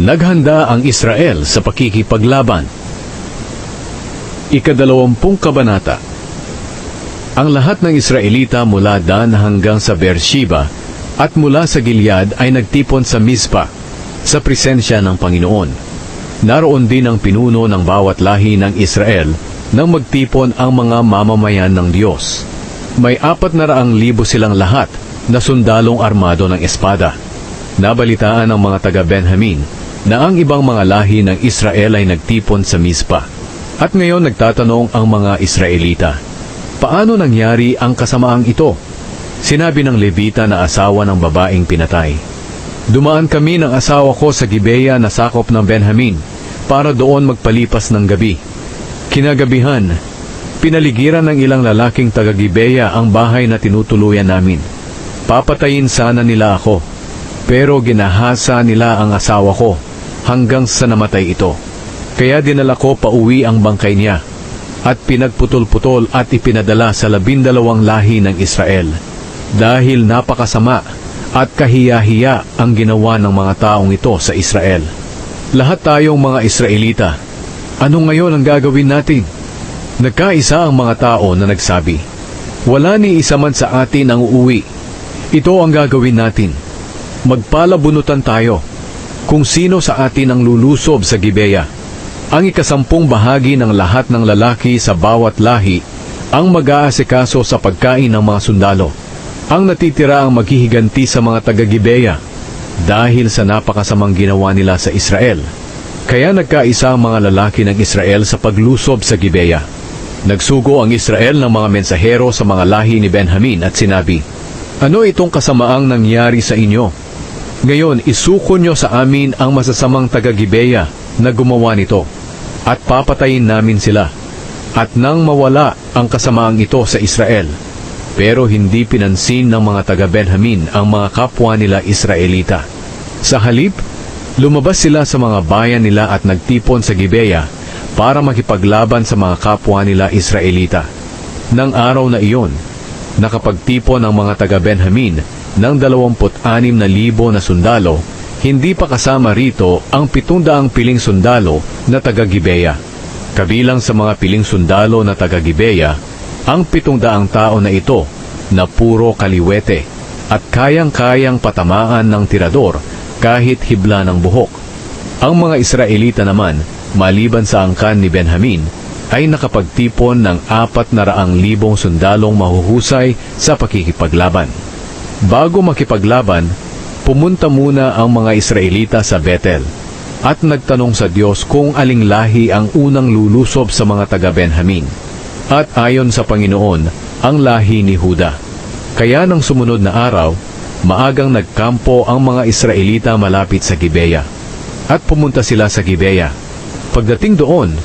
Naghanda ang Israel sa pakikipaglaban. Ikadalawampung kabanata Ang lahat ng Israelita mula Dan hanggang sa Beersheba at mula sa Gilead ay nagtipon sa Mizpa sa presensya ng Panginoon. Naroon din ang pinuno ng bawat lahi ng Israel nang magtipon ang mga mamamayan ng Diyos. May apat na raang libo silang lahat na sundalong armado ng espada. Nabalitaan ng mga taga-Benjamin na ang ibang mga lahi ng Israel ay nagtipon sa Mizpa. At ngayon nagtatanong ang mga Israelita, paano nangyari ang kasamaang ito? Sinabi ng Levita na asawa ng babaeng pinatay. Dumaan kami ng asawa ko sa Gibeya na sakop ng Benjamin para doon magpalipas ng gabi. Kinagabihan, pinaligiran ng ilang lalaking taga-Gibeya ang bahay na tinutuluyan namin. Papatayin sana nila ako, pero ginahasa nila ang asawa ko hanggang sa namatay ito. Kaya dinala ko pauwi ang bangkay niya at pinagputol-putol at ipinadala sa labindalawang lahi ng Israel. Dahil napakasama at kahiya-hiya ang ginawa ng mga taong ito sa Israel. Lahat tayong mga Israelita, ano ngayon ang gagawin natin? Nagkaisa ang mga tao na nagsabi, Wala ni isa man sa atin ang uuwi. Ito ang gagawin natin. Magpalabunutan tayo. Kung sino sa atin ang lulusob sa Gibeya. Ang ikasampung bahagi ng lahat ng lalaki sa bawat lahi ang mag-aasikaso sa pagkain ng mga sundalo. Ang natitira ang maghihiganti sa mga taga-Gibeya dahil sa napakasamang ginawa nila sa Israel. Kaya nagkaisa ang mga lalaki ng Israel sa paglusob sa Gibeya. Nagsugo ang Israel ng mga mensahero sa mga lahi ni Benjamin at sinabi, Ano itong kasamaang nangyari sa inyo? Ngayon, isuko nyo sa amin ang masasamang taga-Gibeya na gumawa nito, at papatayin namin sila. At nang mawala ang kasamaang ito sa Israel, pero hindi pinansin ng mga taga-Benjamin ang mga kapwa nila Israelita. Sa halip, lumabas sila sa mga bayan nila at nagtipon sa Gibeya para makipaglaban sa mga kapwa nila Israelita. Nang araw na iyon, nakapagtipon ang mga taga-Benjamin ng 26,000 na sundalo, hindi pa kasama rito ang 700 piling sundalo na taga-Gibeya. Kabilang sa mga piling sundalo na taga-Gibeya, ang 700 tao na ito na puro kaliwete at kayang-kayang patamaan ng tirador kahit hibla ng buhok. Ang mga Israelita naman, maliban sa angkan ni Benjamin, ay nakapagtipon ng apat na raang libong sundalong mahuhusay sa pakikipaglaban. Bago makipaglaban, pumunta muna ang mga Israelita sa Bethel at nagtanong sa Diyos kung aling lahi ang unang lulusob sa mga taga-Benjamin. At ayon sa Panginoon, ang lahi ni Huda. Kaya nang sumunod na araw, maagang nagkampo ang mga Israelita malapit sa Gibeya. At pumunta sila sa Gibeya. Pagdating doon,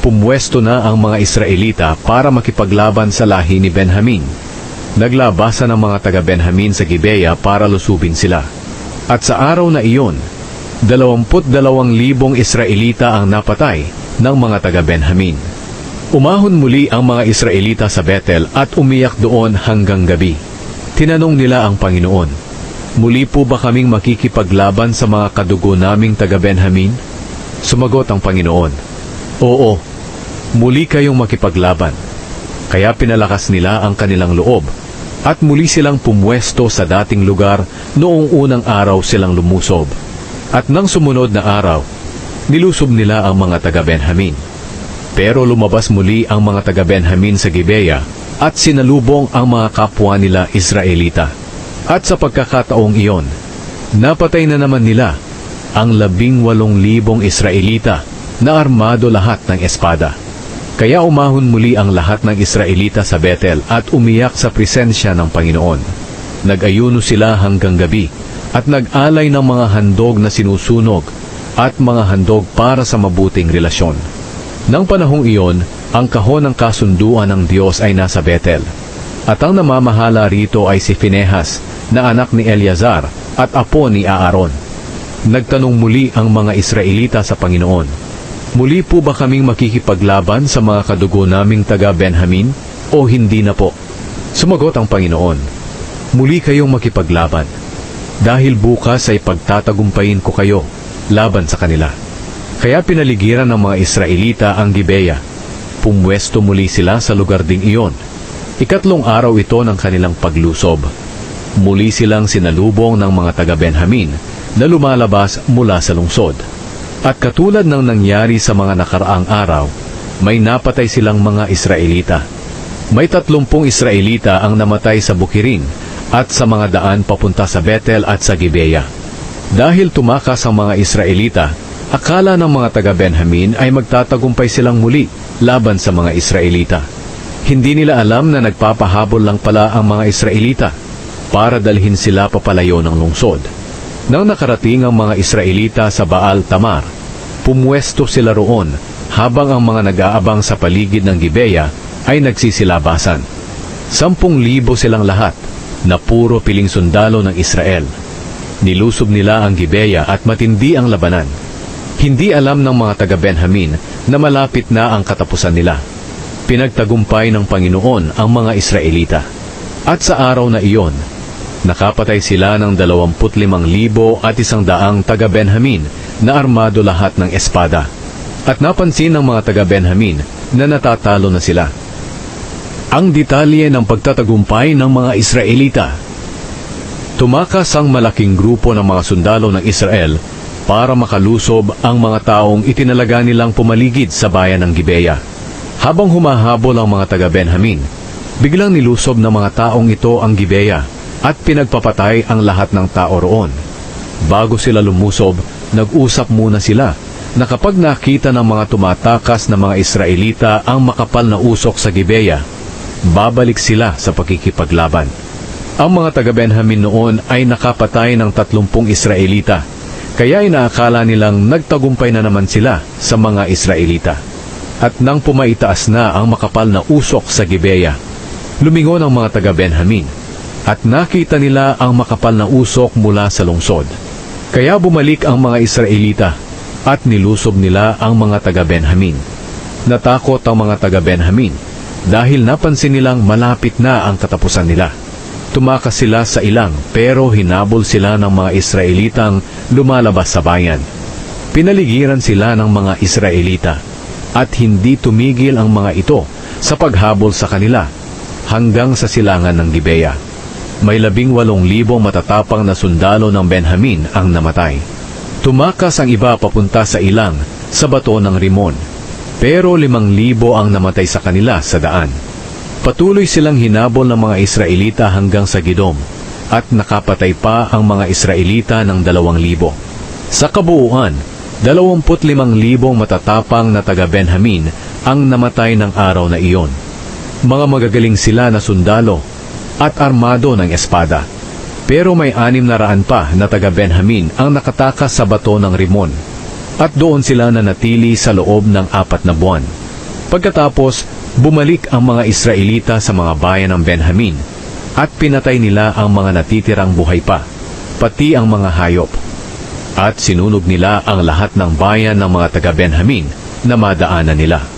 pumwesto na ang mga Israelita para makipaglaban sa lahi ni Benjamin. Naglabasan ang mga taga-Benjamin sa Gibeya para lusubin sila. At sa araw na iyon, dalawamput dalawang libong Israelita ang napatay ng mga taga-Benjamin. Umahon muli ang mga Israelita sa Bethel at umiyak doon hanggang gabi. Tinanong nila ang Panginoon, Muli po ba kaming makikipaglaban sa mga kadugo naming taga-Benjamin? Sumagot ang Panginoon, Oo, muli kayong makipaglaban. Kaya pinalakas nila ang kanilang loob at muli silang pumwesto sa dating lugar noong unang araw silang lumusob. At nang sumunod na araw, nilusob nila ang mga taga-Benjamin. Pero lumabas muli ang mga taga-Benjamin sa Gibeya at sinalubong ang mga kapwa nila Israelita. At sa pagkakataong iyon, napatay na naman nila ang labing walong libong Israelita na armado lahat ng espada. Kaya umahon muli ang lahat ng Israelita sa Bethel at umiyak sa presensya ng Panginoon. Nag-ayuno sila hanggang gabi at nag-alay ng mga handog na sinusunog at mga handog para sa mabuting relasyon. Nang panahong iyon, ang kahon ng kasunduan ng Diyos ay nasa Bethel. At ang namamahala rito ay si Finehas na anak ni Eleazar at apo ni Aaron. Nagtanong muli ang mga Israelita sa Panginoon, Muli po ba kaming makikipaglaban sa mga kadugo naming taga-Benjamin o hindi na po? Sumagot ang Panginoon, Muli kayong makipaglaban. Dahil bukas ay pagtatagumpayin ko kayo laban sa kanila. Kaya pinaligiran ng mga Israelita ang Gibeya. Pumwesto muli sila sa lugar ding iyon. Ikatlong araw ito ng kanilang paglusob. Muli silang sinalubong ng mga taga-Benjamin na lumalabas mula sa lungsod. At katulad ng nangyari sa mga nakaraang araw, may napatay silang mga Israelita. May tatlumpung Israelita ang namatay sa Bukirin at sa mga daan papunta sa Bethel at sa Gibeya. Dahil tumakas ang mga Israelita, akala ng mga taga-Benjamin ay magtatagumpay silang muli laban sa mga Israelita. Hindi nila alam na nagpapahabol lang pala ang mga Israelita para dalhin sila papalayo ng lungsod. Nang nakarating ang mga Israelita sa Baal Tamar, pumwesto sila roon habang ang mga nag-aabang sa paligid ng Gibeya ay nagsisilabasan. Sampung libo silang lahat na puro piling sundalo ng Israel. Nilusob nila ang Gibeya at matindi ang labanan. Hindi alam ng mga taga-Benjamin na malapit na ang katapusan nila. Pinagtagumpay ng Panginoon ang mga Israelita. At sa araw na iyon, nakapatay sila ng 25,000 at isang daang taga-Benjamin na armado lahat ng espada. At napansin ng mga taga-Benjamin na natatalo na sila. Ang detalye ng pagtatagumpay ng mga Israelita. Tumakas ang malaking grupo ng mga sundalo ng Israel para makalusob ang mga taong itinalaga nilang pumaligid sa bayan ng Gibeya. Habang humahabol ang mga taga-Benjamin, biglang nilusob ng mga taong ito ang Gibeya at pinagpapatay ang lahat ng tao roon. Bago sila lumusob, nag-usap muna sila na kapag nakita ng mga tumatakas na mga Israelita ang makapal na usok sa Gibeya, babalik sila sa pakikipaglaban. Ang mga taga-Benjamin noon ay nakapatay ng tatlumpung Israelita, kaya inaakala nilang nagtagumpay na naman sila sa mga Israelita. At nang pumaitaas na ang makapal na usok sa Gibeya, lumingon ang mga taga-Benjamin at nakita nila ang makapal na usok mula sa lungsod. Kaya bumalik ang mga Israelita at nilusob nila ang mga taga-Benjamin. Natakot ang mga taga-Benjamin dahil napansin nilang malapit na ang katapusan nila. Tumakas sila sa ilang pero hinabol sila ng mga Israelitang lumalabas sa bayan. Pinaligiran sila ng mga Israelita at hindi tumigil ang mga ito sa paghabol sa kanila hanggang sa silangan ng Gibeya. May labing walong libong matatapang na sundalo ng Benjamin ang namatay. Tumakas ang iba papunta sa ilang sa bato ng Rimon, pero limang libo ang namatay sa kanila sa daan. Patuloy silang hinabol ng mga Israelita hanggang sa Gidom at nakapatay pa ang mga Israelita ng dalawang libo. Sa kabuuan, dalawamput limang libong matatapang na taga-Benjamin ang namatay ng araw na iyon. Mga magagaling sila na sundalo at armado ng espada. Pero may anim na raan pa na taga-Benjamin ang nakatakas sa bato ng Rimon at doon sila nanatili sa loob ng apat na buwan. Pagkatapos, bumalik ang mga Israelita sa mga bayan ng Benjamin at pinatay nila ang mga natitirang buhay pa, pati ang mga hayop. At sinunog nila ang lahat ng bayan ng mga taga-Benjamin na madaanan nila.